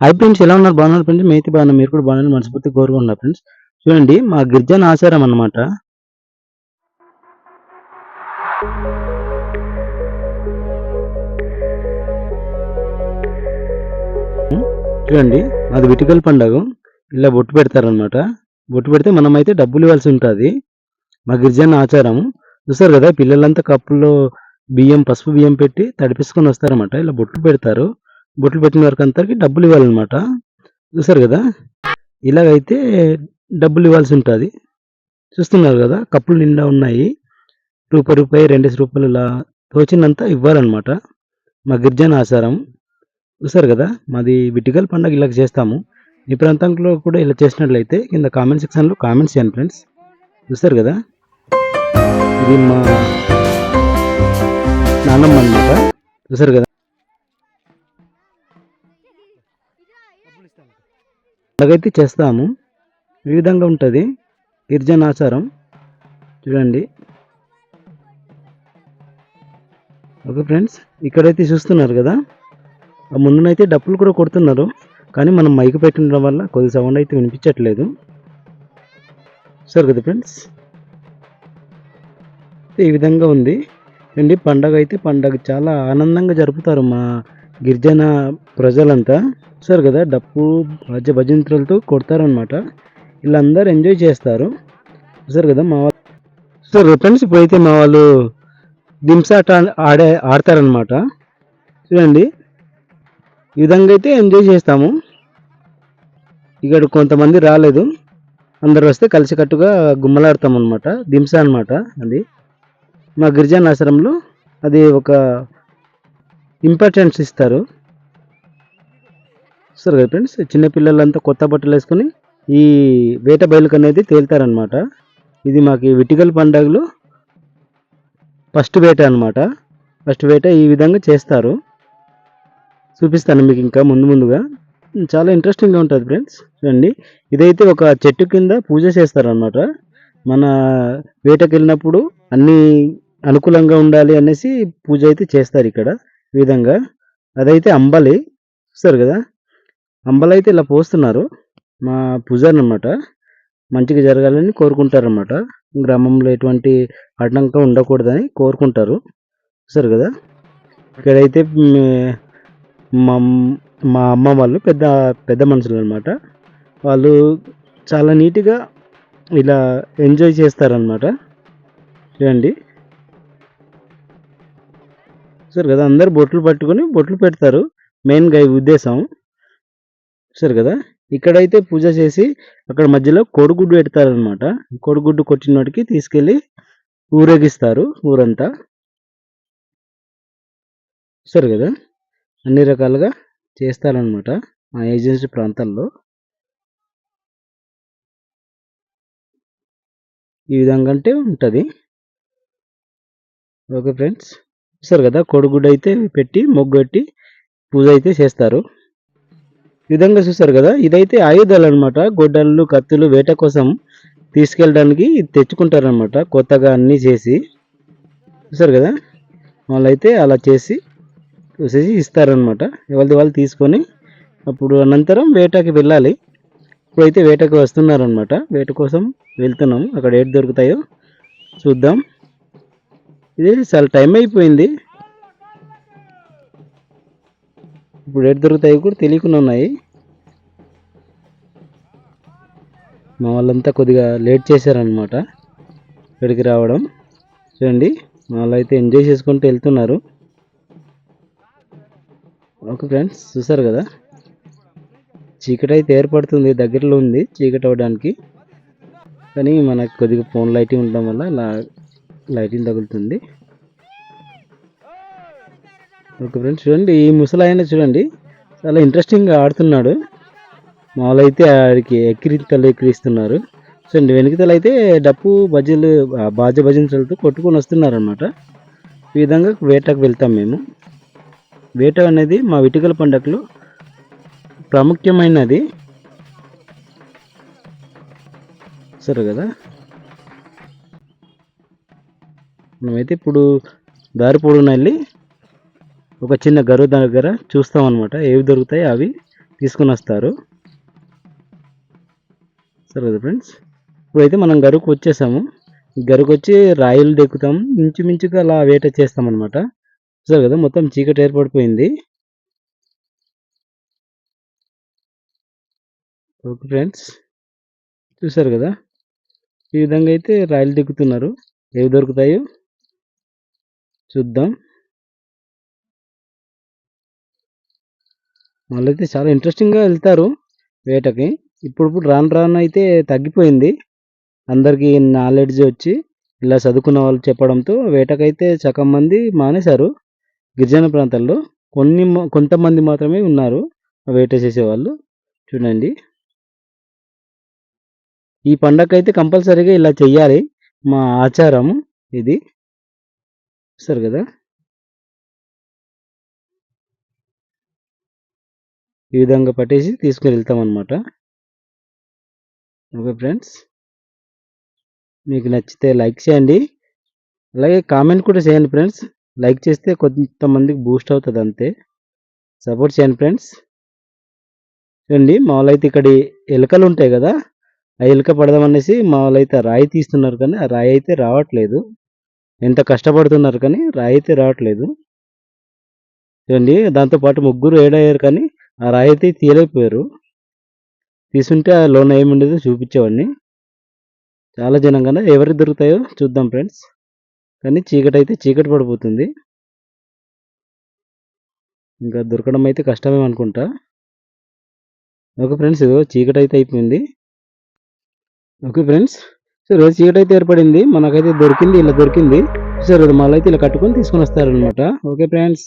Hi friends ఎలా ఉన్నారు? బాగున్నారు ఫ్రెండ్స్? మేతి బాగున్నారు మీరు కూడా బాగున్నారు మనస్ఫూర్తి కోరుకున్నారు ఫ్రెండ్స్. చూడండి మా గిరిజన ఆచారం అన్నమాట. చూడండి అది విటికల్ పండగ. ఇలా బొట్టు పెడతారనమాట బొట్టు పెడితే మనం అయితే డబ్బులు ఇవ్వాల్సి ఉంటుంది. మా గిరిజన ఆచారం. చూస్తారు కదా పిల్లలంతా కప్పుల్లో బియ్యం పసుపు బియ్యం పెట్టి తడిపించుకొని వస్తారన్నమాట. ఇలా బొట్లు పెడతారు. బొట్లు పెట్టిన వరకు అంతరికి డబ్బులు ఇవ్వాలన్నమాట. చూసారు కదా? ఇలాగైతే డబ్బులు ఇవ్వాల్సి ఉంటుంది. చూస్తున్నారు కదా? కప్పులు నిండా ఉన్నాయి. రూపాయి రూపాయి రెండు రూపాయలు ఇలా తోచినంత ఇవ్వాలన్నమాట. మా గిరిజన ఆచారం. చూసారు కదా? మాది విటికల్ పండగ ఇలా చేస్తాము. మీ ప్రాంతంలో కూడా ఇలా చేసినట్లయితే కింద కామెంట్ సెక్షన్లో కామెంట్స్ చేయండి ఫ్రెండ్స్. చూస్తారు కదా? ఇది మా నాన్నమ్మ అనమాట చూసారు కదా? అలాగైతే చేస్తాము. ఈ విధంగా ఉంటుంది. గిరిజన ఆచారం చూడండి. ఓకే ఫ్రెండ్స్ ఇక్కడైతే చూస్తున్నారు కదా? ఆ ముందునైతే డప్పులు కూడా కొడుతున్నారు. కానీ మనం మైక్ పెట్టడం వల్ల కొద్ది సౌండ్ అయితే వినిపించట్లేదు. సరే కదా ఫ్రెండ్స్? ఈ విధంగా ఉంది. అండి పండగ అయితే పండగ చాలా ఆనందంగా జరుపుతారు మా గిరిజన ప్రజలంతా. చూసారు కదా డప్పు భజ భజంత్రులతో కొడతారనమాట వీళ్ళందరూ ఎంజాయ్ చేస్తారు. చూసారు కదా మా వాళ్ళు. సరే ఫ్రెండ్స్ ఇప్పుడైతే మా వాళ్ళు దింసాట ఆడే ఆడతారనమాట చూడండి ఈ విధంగా అయితే ఎంజాయ్ చేస్తాము. ఇక్కడ కొంతమంది రాలేదు. అందరు వస్తే కలిసికట్టుగా గుమ్మలాడతాం అనమాట దింస అనమాట అది మా గిరిజన ఆశ్రమంలో అది ఒక ఇంపార్టెన్స్ ఇస్తారు. సరే కదా ఫ్రెండ్స్ చిన్నపిల్లలంతా కొత్త బట్టలు వేసుకొని ఈ వేట బయలుకు అనేది తేలుతారనమాట ఇది మాకు విటికల్ పండగలు ఫస్ట్ వేట అనమాట ఫస్ట్ వేట ఈ విధంగా చేస్తారు. చూపిస్తాను మీకు ఇంకా ముందు ముందుగా. చాలా ఇంట్రెస్టింగ్గా ఉంటుంది ఫ్రెండ్స్. చూడండి ఇదైతే ఒక చెట్టు కింద పూజ చేస్తారనమాట మన వేటకి వెళ్ళినప్పుడు అన్నీ అనుకూలంగా ఉండాలి అనేసి పూజ అయితే చేస్తారు ఇక్కడ ఈ విధంగా. అదైతే అంబలి చూస్తారు కదా. అంబలి అయితే ఇలా పోస్తున్నారు మా పూజారి అనమాట మంచిగా జరగాలని కోరుకుంటారనమాట. గ్రామంలో ఎటువంటి ఆటంకం ఉండకూడదని కోరుకుంటారు చూస్తారు కదా. ఇక్కడైతే మా మా అమ్మ వాళ్ళు పెద్ద పెద్ద మనుషులు అనమాట వాళ్ళు చాలా నీట్గా ఇలా ఎంజాయ్ చేస్తారనమాట. చూడండి. సరే కదా అందరు బొట్లు పట్టుకొని బొట్లు పెడతారు. మెయిన్గా ఈ ఉద్దేశం. సరే కదా ఇక్కడైతే పూజ చేసి అక్కడ మధ్యలో కోడిగుడ్డు పెడతారనమాట కోడిగుడ్డు కొట్టిన వాటికి తీసుకెళ్ళి ఊరేగిస్తారు ఊరంతా. సరే కదా అన్ని రకాలుగా చేస్తారనమాట మా ఏజెన్సీ ప్రాంతాల్లో. ఈ విధంగా అంటే ఉంటుంది. Okay friends. చూస్తారు కదా కోడిగుడ్డు అయితే పెట్టి మొగ్గు పెట్టి పూజ అయితే చేస్తారు. ఈ విధంగా చూస్తారు కదా ఇదైతే ఆయుధాలు అనమాట గొడ్డళ్ళు కత్తులు వేట కోసం తీసుకెళ్ళడానికి తెచ్చుకుంటారనమాట. కొత్తగా అన్నీ చేసి. చూసారు కదా వాళ్ళైతే అలా చేసి చూసేసి ఇస్తారనమాట. ఎవరిది వాళ్ళు తీసుకొని అప్పుడు అనంతరం వేటకి వెళ్ళాలి. ఇప్పుడైతే వేటకి వస్తున్నారనమాట. వేట కోసం వెళ్తున్నాం. అక్కడ ఏటి దొరుకుతాయో చూద్దాం. ఇది చాలా టైం అయిపోయింది. ఇప్పుడు ఎటు దొరుకుతాయో కూడా తెలియకుండా ఉన్నాయి. మా వాళ్ళంతా కొద్దిగా లేట్ చేశారనమాట ఇక్కడికి రావడం. చూడండి మా వాళ్ళు అయితే ఎంజాయ్ చేసుకుంటూ వెళ్తున్నారు. ఓకే ఫ్రెండ్స్ చూసారు కదా? చీకటి అయితే ఏర్పడుతుంది దగ్గరలో ఉంది చీకటి అవ్వడానికి. కానీ మనకు కొద్దిగా ఫోన్ లైటింగ్ ఉండడం వల్ల ఇలా లైటింగ్ తగులుతుంది. ఓకే ఫ్రెండ్స్ చూడండి ఈ ముసలాయన చూడండి చాలా ఇంట్రెస్టింగ్గా ఆడుతున్నాడు. మామూలు అయితే ఆడికి ఎక్కిరింతలు ఎక్కిరిస్తున్నారు. చూడండి వెనుకతలు అయితే డప్పు బజ్జీలు బాజ భజనలతో కొట్టుకొని వస్తున్నారు అనమాట ఈ విధంగా వేటకు వెళ్తాం మేము. వేట అనేది మా విటికల పండగలో ప్రాముఖ్యమైనది. సరే కదా? మనమైతే ఇప్పుడు దారి పొడవునా వెళ్ళి ఒక చిన్న గరువు దగ్గర చూస్తాం అనమాట ఏవి దొరుకుతాయి అవి తీసుకుని వస్తారు. సరే కదా ఫ్రెండ్స్? ఇప్పుడైతే మనం గరువుకు వచ్చేసాము. గరుకు వచ్చి రాయిలు దెక్కుతాం. ఇంచుమించుగా అలా వేట చేస్తాం అనమాట సరే కదా? మొత్తం చీకటి ఏర్పడిపోయింది. Okay friends. చూసారు కదా? ఈ విధంగా అయితే రాయలు దిగుతున్నారు ఏవి దొరుకుతాయో చూద్దాం. వాళ్ళైతే చాలా ఇంట్రెస్టింగ్గా వెళ్తారు వేటకి. ఇప్పుడు రాను రాను అయితే తగ్గిపోయింది. అందరికీ నాలెడ్జ్ వచ్చి ఇలా చదువుకున్న వాళ్ళు చెప్పడంతో వేటకైతే సగం మంది మానేశారు. గిరిజన ప్రాంతాల్లో కొన్ని మ- కొంతమంది మాత్రమే ఉన్నారు వేట చేసేవాళ్ళు. చూడండి. ఈ పండగ అయితే కంపల్సరీగా ఇలా చెయ్యాలి. మా ఆచారం ఇది. సరే కదా? ఈ విధంగా పట్టేసి తీసుకుని వెళ్తాం అనమాట ఓకే ఫ్రెండ్స్. మీకు నచ్చితే లైక్ చేయండి. అలాగే కామెంట్ కూడా చేయండి ఫ్రెండ్స్. లైక్ చేస్తే కొంతమందికి బూస్ట్ అవుతుంది అంతే. సపోర్ట్ చేయండి ఫ్రెండ్స్. చూడండి మామూలైతే వాళ్ళైతే ఇక్కడ ఎలుకలు ఉంటాయి కదా? ఆ ఎలుక పడదామనేసి మామూలు అయితే రాయి తీస్తున్నారు కానీ ఆ రాయి అయితే రావట్లేదు. ఎంత కష్టపడుతున్నారు కానీ రాయి రావట్లేదు. చూడండి దాంతోపాటు ముగ్గురు ఏడయ్యారు కానీ ఆ రాయితీ తీయలేకపోయారు. తీసుంటే ఆ లోన్ ఏముండేదో చూపించేవాడిని. చాలా జనం కన్నా ఎవరికి దొరుకుతాయో చూద్దాం ఫ్రెండ్స్. కానీ చీకటి అయితే చీకటి పడిపోతుంది. ఇంకా దొరకడం అయితే కష్టమే అనుకుంటా. ఓకే ఫ్రెండ్స్ ఇదో చీకటి అయితే అయిపోయింది. ఓకే ఫ్రెండ్స్ సో రోజు చీకటి అయితే ఏర్పడింది. మనకైతే దొరికింది ఇలా దొరికింది. సో మళ్ళీ అయితే ఇలా కట్టుకొని తీసుకొని వస్తారనమాట ఓకే ఫ్రెండ్స్.